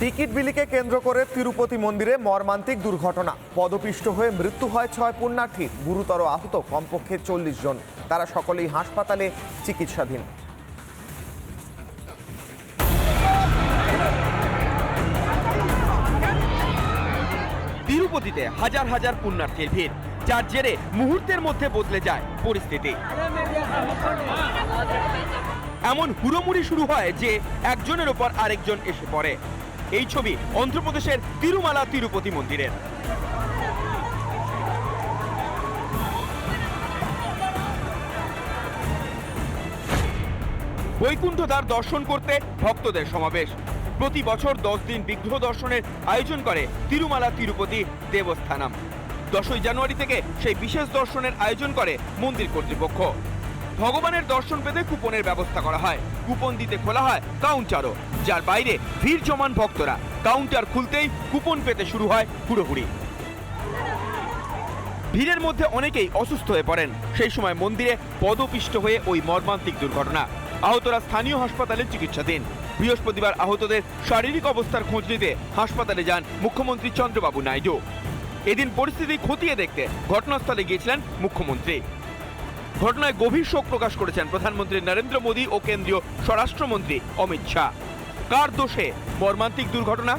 Ticket বিলিকে কেন্দ্র করে তিরুপতি মন্দিরে মর্মান্তিক দুর্ঘটনা। পদপিষ্ট হয়ে মৃত্যু হয় ছয় পুণ্যার্থীর গুরুতর আহত কমপক্ষে চল্লিশ জন। তারা সকলেই হাসপাতালে চিকিৎসাধীন। তিরুপতিতে হাজার হাজার পুণ্যার্থীর ভিড়, যার জেরে মুহূর্তের মধ্যে বদলে যায় পরিস্থিতি। এমন হুড়োমুড়ি শুরু হয় যে একজনের ওপর আরেকজন এসে পড়ে। এই ছবি অন্ধ্রপ্রদেশের তিরুমালা তিরুপতি মন্দিরের। বৈকুণ্ঠ দ্বার দর্শন করতে ভক্তদের সমাবেশ। প্রতি বছর দশ দিন বিগ্রহ দর্শনের আয়োজন করে তিরুমালা তিরুপতি দেবস্থানাম। দশই জানুয়ারি থেকে সেই বিশেষ দর্শনের আয়োজন করে মন্দির কর্তৃপক্ষ। ভগবানের দর্শন পেতে কুপনের ব্যবস্থা করা হয়। কুপন দিতে খোলা হয় কাউন্টারও, যার বাইরে ভিড় জমান ভক্তরা। কাউন্টার খুলতেই কুপন পেতে শুরু হয় হুড়োহুড়ি। ভিড়ের মধ্যে অনেকেই অসুস্থ হয়ে পড়েন। সেই সময় মন্দিরে পদপিষ্ট হয়ে ওই মর্মান্তিক দুর্ঘটনা। আহতরা স্থানীয় হাসপাতালে চিকিৎসাধীন। বৃহস্পতিবার আহতদের শারীরিক অবস্থার খোঁজ নিতে হাসপাতালে যান মুখ্যমন্ত্রী চন্দ্রবাবু নাইডু। এদিন পরিস্থিতি খতিয়ে দেখতে ঘটনাস্থলে গিয়েছিলেন মুখ্যমন্ত্রী। ঘটনায় গভীর শোক প্রকাশ করেছেন প্রধানমন্ত্রী নরেন্দ্র মোদী ও কেন্দ্রীয় স্বরাষ্ট্রমন্ত্রী অমিত শাহ। কার দোষে মর্মান্তিক দুর্ঘটনা?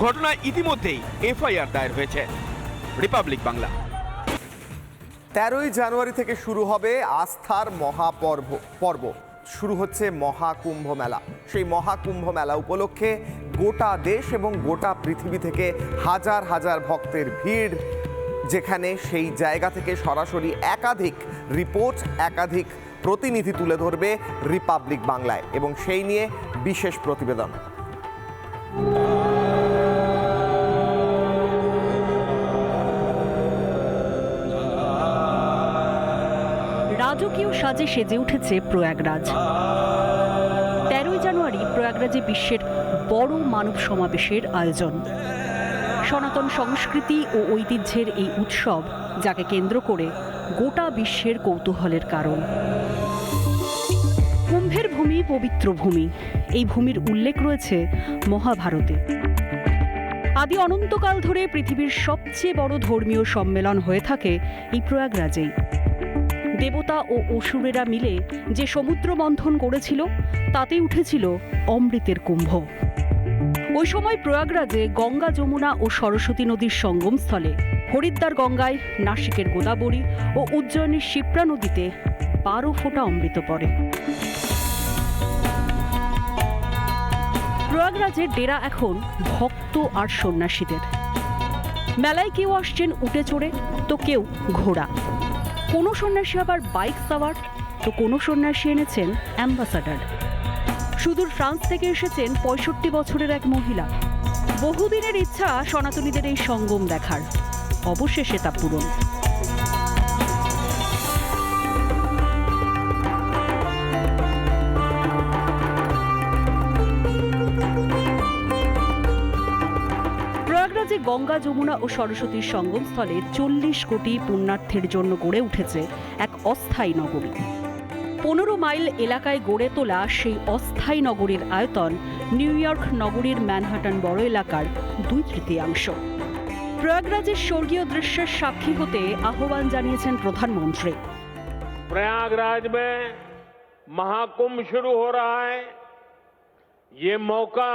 ঘটনায় ইতিমধ্যেই এফআইআর দায়ের হয়েছে। রিপাবলিক বাংলা। তেরোই জানুয়ারি থেকে শুরু হবে আস্থার মহাপর্ব, পর্ব। শুরু হচ্ছে মহাকুম্ভ মেলা। সেই মহাকুম্ভ মেলা উপলক্ষে গোটা দেশ এবং গোটা পৃথিবী থেকে হাজার হাজার ভক্তের ভিড় যেখানে সেই জায়গা থেকে সরাসরি একাধিক রিপোর্ট, একাধিক প্রতিনিধি তুলে ধরবে রিপাবলিক বাংলায় এবং সেই নিয়ে বিশেষ প্রতিবেদন। রাজকীয় সাজে সেজে উঠেছে প্রয়াগরাজ। তেরোই জানুয়ারি প্রয়াগরাজে বিশ্বের বড় মানব সমাবেশের আয়োজন। সনাতন সংস্কৃতি ও ঐতিহ্যের এই উৎসব, যাকে কেন্দ্র করে গোটা বিশ্বের কৌতূহলের কারণ। কুম্ভের ভূমি পবিত্র ভূমি। এই ভূমির উল্লেখ রয়েছে মহাভারতে। আদি অনন্তকাল ধরে পৃথিবীর সবচেয়ে বড় ধর্মীয় সম্মেলন হয়ে থাকে এই প্রয়াগরাজেই। দেবতা ও অসুরেরা মিলে যে সমুদ্র মন্থন করেছিল তাতে উঠেছিল অমৃতের কুম্ভ। ওই সময় প্রয়াগরাজে গঙ্গা, যমুনা ও সরস্বতী নদীর সঙ্গমস্থলে, হরিদ্বার গঙ্গায় নাসিকের গোদাবরী ও উজ্জয়িনীর শিপ্রা নদীতে বারো ফোঁটা অমৃত পড়ে। প্রয়াগরাজের ডেরা এখন ভক্ত আর সন্ন্যাসীদের। মেলায় কেউ আসছেন উঠে চড়ে, তো কেউ ঘোড়া। কোনো সন্ন্যাসী আবার বাইক সাওয়ার, তো কোনো সন্ন্যাসী এনেছেন অ্যাম্বাসাডার। সুদূর ফ্রান্স থেকে এসেছেন পঁয়ষট্টি বছরের এক মহিলা। বহুদিনের ইচ্ছা সনাতনীদের এই সঙ্গম দেখার। অবশেষে তা পূরণ। প্রয়াগরাজে গঙ্গা, যমুনা ও সরস্বতীর সঙ্গমস্থলে চল্লিশ কোটি পুণ্যার্থের জন্য গড়ে উঠেছে এক অস্থায়ী নগরী। পনেরো মাইল এলাকায় গড়ে তোলা সেই অস্থায়ী নগরীর আয়তন নিউ ইয়র্ক নগরীর ম্যানহাটন বড় এলাকার দুই তৃতীয়াংশ প্রয়াগরাজের স্বর্গীয় দৃশ্যের সাক্ষী হতে আহ্বান জানিয়েছেন প্রধানমন্ত্রী प्रयागराज में महाकुंभ शुरू हो रहा है ये मौका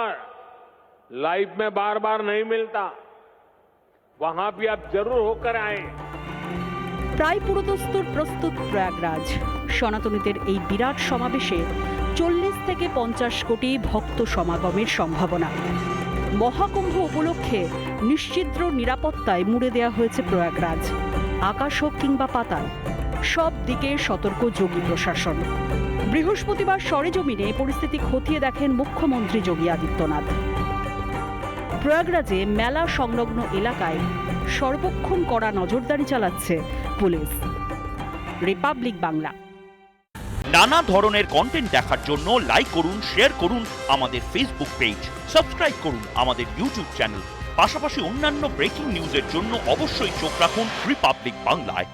लाइफ में बार बार नहीं मिलता वहां भी आप जरूर होकर आए প্রায় পুরোদস্তুর প্রস্তুত প্রয়াগরাজ। সনাতনীদের এই বিরাট সমাবেশে চল্লিশ থেকে পঞ্চাশ কোটি ভক্ত সমাগমের সম্ভাবনা। মহাকুম্ভ উপলক্ষে নিশ্চিদ্র নিরাপত্তায় মুড়ে দেওয়া হয়েছে প্রয়াগরাজ। আকাশ হোক কিংবা পাতাল, সব দিকে সতর্ক যোগী প্রশাসন। বৃহস্পতিবার সরেজমিনে পরিস্থিতি খতিয়ে দেখেন মুখ্যমন্ত্রী যোগী আদিত্যনাথ। প্রয়াগরাজে মেলা সংলগ্ন এলাকায় সর্বক্ষণ করা নজরদারি চালাচ্ছে পুলিশ। রিপাবলিক বাংলা। নানা ধরনের কন্টেন্ট দেখার জন্য লাইক করুন শেয়ার করুন আমাদের ফেসবুক পেজ সাবস্ক্রাইব করুন আমাদের ইউটিউব চ্যানেল পাশাপাশি অন্যান্য ব্রেকিং নিউজের জন্য অবশ্যই চোখ রাখুন রিপাবলিক বাংলায়